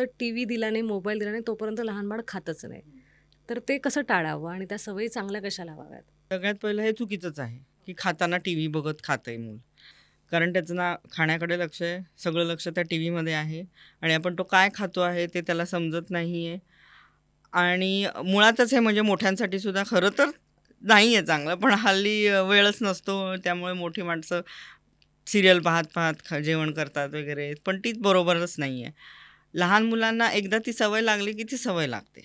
जोपर्यंत T V दिला नाही मोबाईल दिला नाही तोपर्यंत लहान बाळ खातच नाही. तर ते कसं टाळावं आणि त्या सवयी चांगल्या कशा लावाव्यात सगळ्यात पहिलं हे चुकीचंच आहे की खाताना टी व्ही बघत खातंय मूल. कारण त्याचं ना खाण्याकडे लक्ष आहे सगळं लक्ष त्या टी व्हीमध्ये आहे आणि आपण तो काय खातो आहे ते त्याला समजत नाही आहे आणि मुळातच हे म्हणजे मोठ्यांसाठी सुद्धा खरं तर नाही आहे चांगलं पण हल्ली वेळच नसतो त्यामुळे मोठी माणसं सिरियल पाहत पाहत खा जेवण करतात वगैरे पण तीच बरोबरच नाही आहे लहान मुलांना एकदा ती सवय लागली की ती सवय लागते.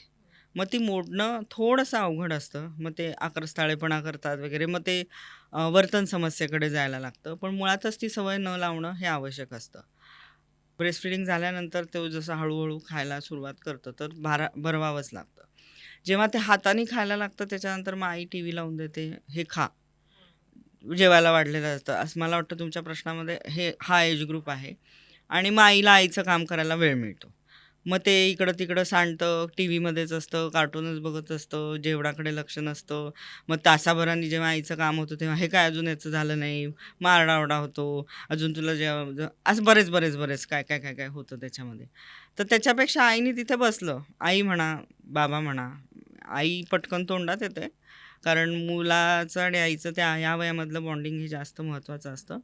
मग ती मोडणं थोडंसं अवघड असतं. मग ते आक्रस्ताळेपणा करतात वगैरे. मग ते वर्तन समस्येकडे जायला लागतं. पण मुळातच ती सवय न लावणं हे आवश्यक असतं. ब्रेस्ट फिडिंग झाल्यानंतर तो जसं हळूहळू खायला सुरुवात करतं तर भारा भरवावंच लागतं. जेव्हा ते हाताने खायला लागतं त्याच्यानंतर मग आई टी व्ही लावून देते. हे खा. जेवायला वाढलेलं असतं. असं मला वाटतं तुमच्या प्रश्नामध्ये हे हा एज ग्रुप आहे. आणि मग आईला आईचं काम करायला वेळ मिळतो. मग ते इकडं तिकडं सांडतं टी व्हीमध्येच असतं कार्टूनच बघत असतं जेवणाकडे लक्ष नसतं. मग तासाभराने जेव्हा आईचं काम होतं तेव्हा हे काय अजून याचं झालं नाही? मग आरडाओरडा होतो. अजून तुला जेव्हा असं बरेच बरेच बरेच काय काय काय काय होतं त्याच्यामध्ये. तर त्याच्यापेक्षा आईने तिथे बसलं. आई म्हणा बाबा म्हणा आई पटकन तोंडात येते. कारण मुलाचं आणि आईचं त्या या वयामधलं बॉन्डिंग हे जास्त महत्त्वाचं असतं.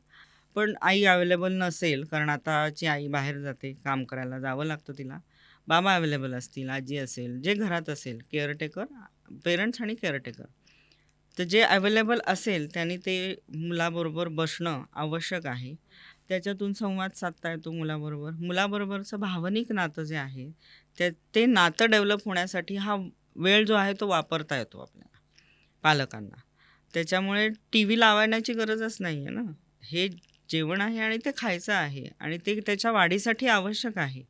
पण आई अवेलेबल नसेल कारण आताची आई बाहेर जाते काम करायला जावं लागतं तिला. बाबा अवेलेबल असतील आजी असेल जे घरात असेल केअरटेकर पेरेंट्स आणि केअरटेकर तर जे अवेलेबल असेल त्यांनी ते मुलाबरोबर बसणं आवश्यक आहे. त्याच्यातून संवाद साधता येतो मुलाबरोबर. मुलाबरोबरचं भावनिक नातं जे आहे त्या ते नातं डेव्हलप होण्यासाठी हा वेळ जो आहे तो वापरता येतो आपल्याला पालकांना. त्याच्यामुळे टी व्ही लावण्याची गरजच नाही आहे ना. हे जेवण आहे आणि ते खायचं आहे आणि ते त्याच्या वाढीसाठी आवश्यक आहे.